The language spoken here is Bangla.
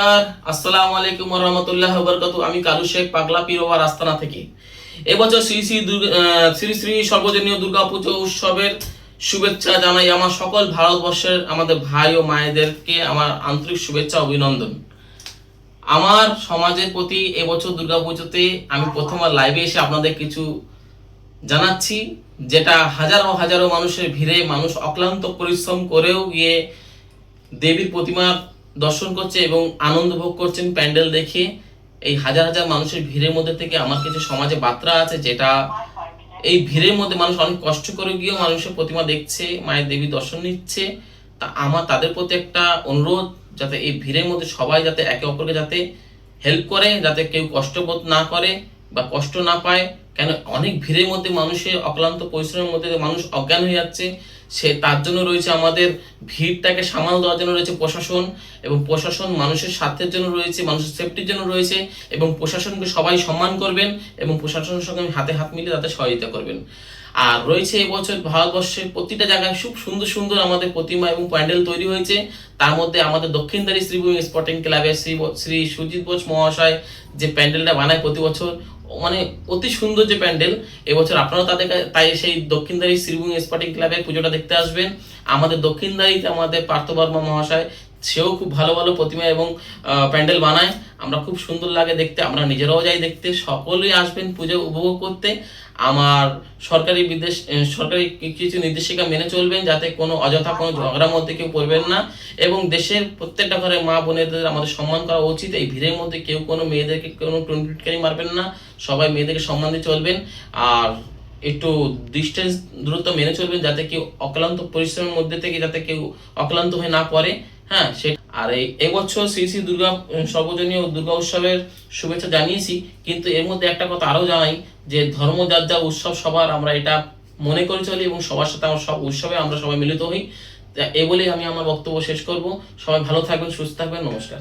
নমস্কার। আসসালামু আলাইকুম রহমতুল্লাহ বরকত আমি কালু শেখ, পাগলা পিরোবার আস্তানা থেকে। এবছর শ্রী শ্রী শ্রী শ্রী সর্বজনীয় দুর্গা পুজো উৎসবের শুভেচ্ছা জানাই আমার সকল ভারতবর্ষের আমাদের ভাই ও মায়েদেরকে আমার আন্তরিক শুভেচ্ছা, অভিনন্দন। আমার সমাজের প্রতি এবছর দুর্গা পুজোতে আমি প্রথমবার লাইভে এসে আপনাদের কিছু জানাচ্ছি, যেটা হাজারো হাজারো মানুষের ভিড়ে মানুষ অক্লান্ত পরিশ্রম করেও গিয়ে দেবীর প্রতিমার দর্শন করছে এবং আনন্দ ভোগ করছেন প্যান্ডেল দেখে। এই হাজার হাজার মানুষের ভিড়ের মধ্যে থেকে আমার কিছু সমাজে বার্তা আছে যেটা এই ভিড়ের মধ্যে মানুষ অনেক কষ্ট করে গিয়েও মানুষের প্রতিমা দেখছে, মায়ের দেবী দর্শন নিচ্ছে। তা আমার তাদের প্রতি একটা অনুরোধ, যাতে এই ভিড়ের মধ্যে সবাই যাতে একে অপরকে যাতে হেল্প করে, যাতে কেউ কষ্টবোধ না করে বা কষ্ট না পায়। কেন অনেক ভিড়ের মধ্যে মানুষের অক্লান্ত পরিশ্রমের মধ্যে মানুষ অজ্ঞান হয়ে যাচ্ছে। সে তার জন্য রয়েছে আমাদের ভিড়টাকে সামাল দেওয়ার জন্য রয়েছে প্রশাসন এবং প্রশাসন মানুষের স্বার্থের জন্য রয়েছে, মানুষের সেফটির জন্য রয়েছে এবং প্রশাসনকে সবাই সম্মান করবেন এবং প্রশাসনের সঙ্গে হাতে হাত মিলিয়ে তাদের সহযোগিতা করবেন। আর রয়েছে এবছর ভারতবর্ষের প্রতিটা জায়গায় খুব সুন্দর সুন্দর আমাদের প্রতিমা এবং প্যান্ডেল তৈরি হয়েছে। তার মধ্যে আমাদের দক্ষিণদারি শ্রীভূমি স্পোর্টিং ক্লাবের শ্রী শ্রী সুজিত বোস মহাশয় যে প্যান্ডেলটা বানায় প্রতি বছর মানে অতি সুন্দর যে প্যান্ডেল, এবছর আপনারা তাদের তাই সেই দক্ষিণদারি শ্রীভূমি স্পোর্টিং ক্লাবের পুজোটা দেখতে আসবেন। আমাদের দক্ষিণদারিতে আমাদের পার্থ বর্মা মহাশয় সেও খুব ভালো ভালো প্রতিমা এবং প্যান্ডেল বানায়। আমরা খুব সুন্দর লাগে দেখতে, আমরা নিজেরাও যাই দেখতে। সকলেই আসবেন পুজো উপভোগ করতে। আমার সরকারি বিদেশ সরকারি কিছু নির্দেশিকা মেনে চলবেন যাতে কোনো অযথা কোনো ঝগড়ার মধ্যে কেউ পড়বেন না। এবং দেশের প্রত্যেকটা ঘরে মা বোনেদের আমাদের সম্মান করা উচিত। এই ভিড়ের মধ্যে কেউ কোনো মেয়েদেরকে, কোনো টুনটুটকারি মারবেন না। সবাই মেয়েদেরকে সম্মান দিয়ে চলবেন। আর একটু ডিস্টেন্স দূরত্ব মেনে চলবেন যাতে কেউ অক্লান্ত পরিশ্রমের মধ্যে থেকে, যাতে কেউ অক্লান্ত হয়ে না পড়ে। হ্যাঁ সে আর এই এবছর শ্রী শ্রী দুর্গা সর্বজনীয় দুর্গা উৎসবের শুভেচ্ছা জানিয়েছি, কিন্তু এর মধ্যে একটা কথা আরও জানাই, যে ধর্ম যার যা উৎসব সবার আমরা এটা মনে করে চলি এবং সবার সাথে আমার সব উৎসবে আমরা সবাই মিলিত হই। এ বলেই আমি আমার বক্তব্য শেষ করব। সবাই ভালো থাকবেন, সুস্থ থাকবেন, নমস্কার।